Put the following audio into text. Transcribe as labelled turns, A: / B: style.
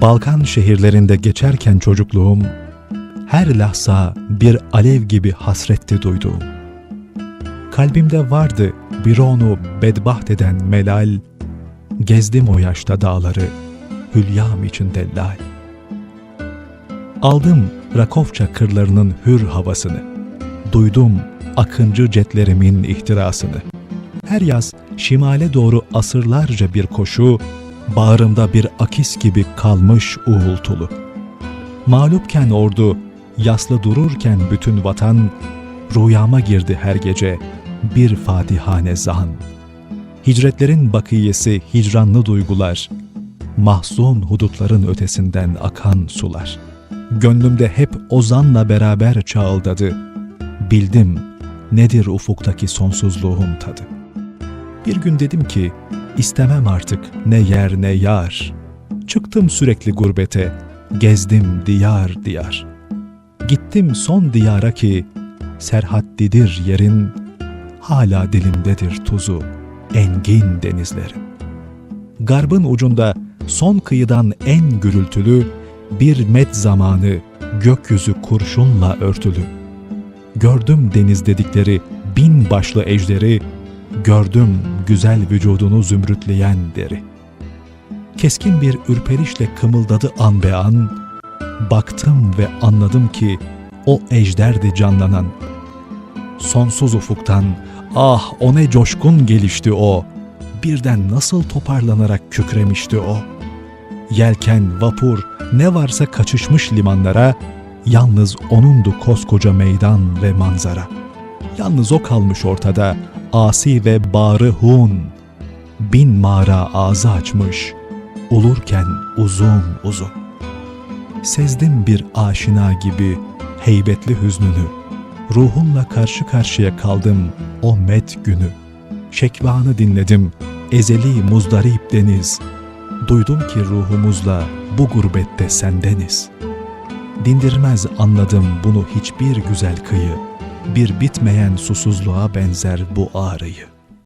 A: Balkan şehirlerinde geçerken çocukluğum, her lahza bir alev gibi hasretti duyduğum. Kalbimde vardı bir onu bedbaht eden melal, gezdim o yaşta dağları, hülyam içinde lal. Aldım Rakofça kırlarının hür havasını, duydum akıncı cetlerimin ihtirasını. Her yaz şimale doğru asırlarca bir koşu, bağrımda bir akis gibi kalmış uğultulu. Mağlupken ordu, yaslı dururken bütün vatan, rüyama girdi her gece bir fatihane zan. Hicretlerin bakiyesi hicranlı duygular, mahzun hudutların ötesinden akan sular. Gönlümde hep ozanla beraber çağıldadı. Bildim nedir ufuktaki sonsuzluğun tadı. Bir gün dedim ki, istemem artık ne yer ne yar. Çıktım sürekli gurbete, gezdim diyar diyar. Gittim son diyara ki, serhaddidir yerin, hala dilimdedir tuzu, engin denizlerin. Garbın ucunda son kıyıdan en gürültülü bir met zamanı gökyüzü kurşunla örtülü. Gördüm deniz dedikleri bin başlı ejderi, gördüm güzel vücudunu zümrütleyen deri. Keskin bir ürperişle kımıldadı an be an, baktım ve anladım ki o ejderdi canlanan. Sonsuz ufuktan ah o ne coşkun gelişti o, birden nasıl toparlanarak kükremişti o. Yelken, vapur, ne varsa kaçışmış limanlara, yalnız onundu koskoca meydan ve manzara. Yalnız o kalmış ortada, asi ve bağrı hun. Bin mağara ağzı açmış, ulurken uzun uzun. Sezdim bir aşina gibi heybetli hüznünü. Ruhumla karşı karşıya kaldım o met günü. Şekvanı dinledim, ezeli muzdarip deniz. Duydum ki ruhumuzla bu gurbette sendeniz. Dindirmez anladım bunu hiçbir güzel kıyı. Bir bitmeyen susuzluğa benzer bu ağrıyı.